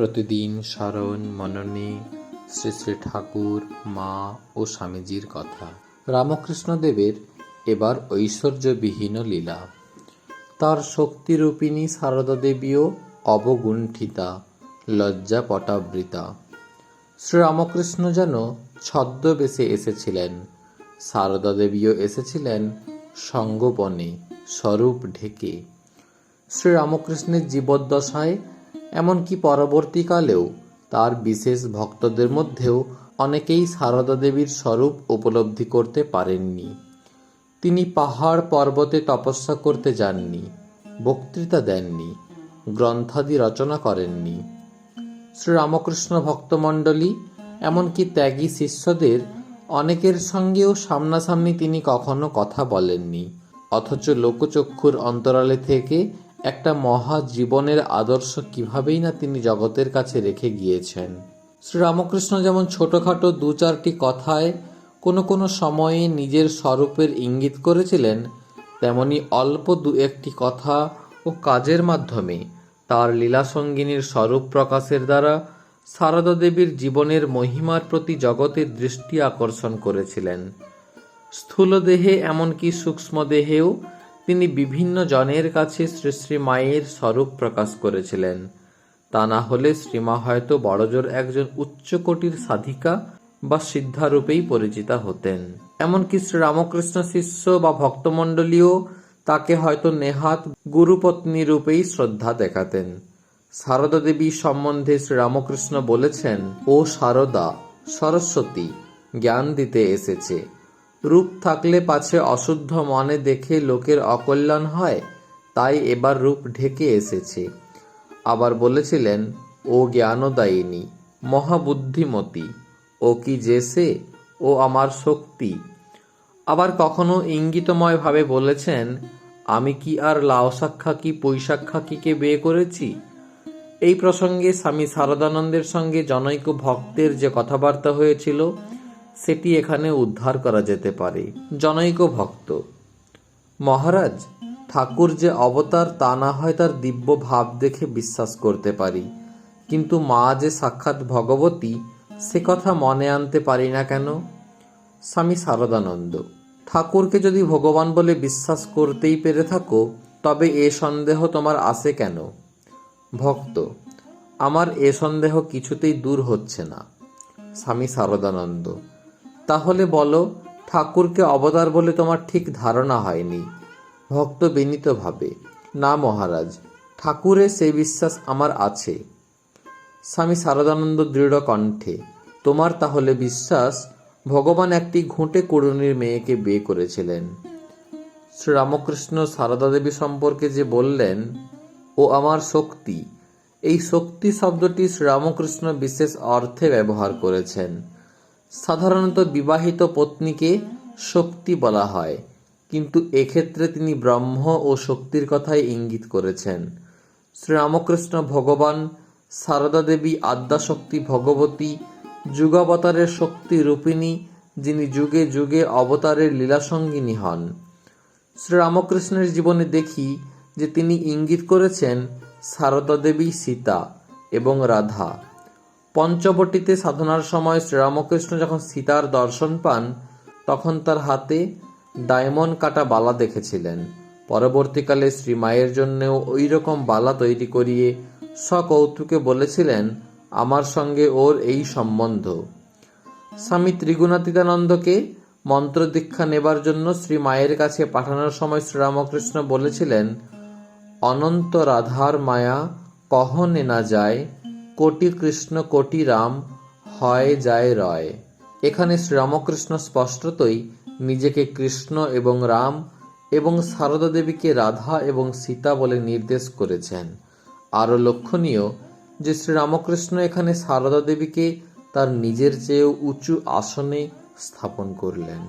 প্রতিদিন স্মরণ, মননে শ্রী শ্রী ঠাকুর, মা ও স্বামীজির কথা। রামকৃষ্ণদেবের এবার ঐশ্বর্যবিহীন লীলা। তার শক্তিরূপিণী সারদা দেবীও অবগুণ্ঠিতা লজ্জা পটাবৃতা শ্রীরামকৃষ্ণ যেন ছদ্মবেশে এসেছিলেন সারদা দেবীও এসেছিলেন সঙ্গোপনে, স্বরূপ ঢেকে। শ্রীরামকৃষ্ণের জীবদ্দশায় এমনকি পরবর্তীকালেও তার বিশেষ ভক্তদের মধ্যেও অনেকেই সারদা দেবীর স্বরূপ উপলব্ধি করতে পারেননি। তিনি পাহাড় পর্বতে তপস্যা করতে যাননি, বক্তৃতা দেননি, গ্রন্থাদি রচনা করেননি। শ্রীরামকৃষ্ণ ভক্তমণ্ডলী, এমনকি ত্যাগী শিষ্যদের অনেকের সঙ্গেও সামনাসামনি তিনি কখনো কথা বলেননি, অথচ লোকচক্ষুর অন্তরালে থেকে একটা মহা জীবনের আদর্শ কিভাবেই না তিনি জগতের কাছে রেখে গিয়েছেন? শ্রীরামকৃষ্ণ যেমন ছোটখাটো দু চারটি কথায় কোনো কোনো সময়ে নিজের স্বরূপের ইঙ্গিত করেছিলেন, তেমনি অল্প দু একটি কথা ও কাজের মাধ্যমে তার লীলাসঙ্গিনীর স্বরূপ প্রকাশের দ্বারা সারদা দেবীর জীবনের মহিমার প্রতি জগতের দৃষ্টি আকর্ষণ করেছিলেন। স্থূল দেহে এমনকি সূক্ষ্ম দেহেও তিনি বিভিন্ন জনের কাছে শ্রী শ্রী মায়ের স্বরূপ প্রকাশ করেছিলেন। তা না হলে শ্রীমা হয়তো বড়জোর একজন উচ্চকোটির সাধিকা বা সিদ্ধারূপেই পরিচিতা হতেন। এমনকি শ্রীরামকৃষ্ণ শিষ্য বা ভক্তমণ্ডলীও তাকে হয়তো নেহাত গুরুপত্নী রূপেই শ্রদ্ধা দেখাতেন। সারদা দেবী সম্বন্ধে শ্রীরামকৃষ্ণ বলেছেন, ও সারদা সরস্বতী, জ্ঞান দিতে এসেছে। রূপ থাকলে পাছে অশুদ্ধ মনে দেখে লোকের অকল্যাণ হয়, তাই এবার রূপ ঢেকে এসেছে। আবার বলেছিলেন, ও জ্ঞানদায়িনী, মহাবুদ্ধিমতী, ও কি জেসে ও আমার শক্তি। আবার কখনো ইঙ্গিতময়ভাবে বলেছেন, আমি কি আর লাওসাক্ষা কি পৈশাক্ষাকিকে বিয়ে করেছি? এই প্রসঙ্গে স্বামী শারদানন্দের সঙ্গে জনৈক ভক্তের যে কথাবার্তা হয়েছিল সেটি এখানে উদ্ধার করা যেতে পারে। জনৈক ভক্ত। মহারাজ, ঠাকুর যে অবতার তা না হয় তার দিব্য ভাব দেখে বিশ্বাস করতে পারি। কিন্তু মা যে সাক্ষাৎ ভগবতী, সে কথা মনে আনতে পারি না কেন? স্বামী শারদানন্দ, ঠাকুরকে যদি ভগবান বলে বিশ্বাস করতেই পেরে থাকো, তবে এ সন্দেহ তোমার আসে কেন? ভক্ত, আমার এ সন্দেহ কিছুতেই দূর হচ্ছে না। স্বামী শারদানন্দ তাহলে বলো, ঠাকুরকে অবতার বলে তোমার ঠিক ধারণা হয়নি। ভক্ত বিনীতভাবে, না মহারাজ, ঠাকুরে সেই বিশ্বাস আমার আছে। স্বামী শারদানন্দ দৃঢ় কণ্ঠে, তোমার তাহলে বিশ্বাস? ভগবান একটি ঘুঁটে কুড়ুনির মেয়েকে বিয়ে করেছিলেন। শ্রীরামকৃষ্ণ সারদা দেবী সম্পর্কে যে বললেন, ও আমার শক্তি। এই শক্তি শব্দটি শ্রীরামকৃষ্ণ বিশেষ অর্থে ব্যবহার করেছেন। সাধারণত বিবাহিত পত্নীকে শক্তি বলা হয়, কিন্তু এক্ষেত্রে তিনি ব্রহ্ম ও শক্তির কথাই ইঙ্গিত করেছেন। শ্রীরামকৃষ্ণ ভগবান, সারদা দেবী আদ্যাশক্তি ভগবতী, যুগাবতারের শক্তি রূপিণী, যিনি যুগে যুগে অবতারের লীলাসঙ্গিনী হন। শ্রীরামকৃষ্ণের জীবনে দেখি যে তিনি ইঙ্গিত করেছেন সারদা দেবী সীতা এবং রাধা। পঞ্চবটিতে সাধনার সময় শ্রীরামকৃষ্ণ যখন সীতার দর্শন পান, তখন তার হাতে ডায়মন্ড কাটা বালা দেখেছিলেন। পরবর্তীকালে শ্রীমায়ের জন্যও ওই রকম বালা তৈরি করিয়ে সকৌতুকে বলেছিলেন, আমার সঙ্গে ওর এই সম্বন্ধ। স্বামী ত্রিগুণাতীতানন্দকে মন্ত্র দীক্ষা নেবার জন্য শ্রী মায়ের কাছে পাঠানোর সময় শ্রীরামকৃষ্ণ বলেছিলেন, অনন্ত রাধার মায়া কহনে না যায় কোটি কৃষ্ণ, কোটি রাম, হয় যায় রয়। এখানে শ্রীরামকৃষ্ণ স্পষ্টতই নিজেকে কৃষ্ণ এবং রাম এবং সারদা দেবীকে রাধা এবং সীতা বলে নির্দেশ করেছেন। আরও লক্ষণীয় যে শ্রীরামকৃষ্ণ এখানে সারদা দেবীকে তার নিজের চেয়েও উঁচু আসনে স্থাপন করলেন।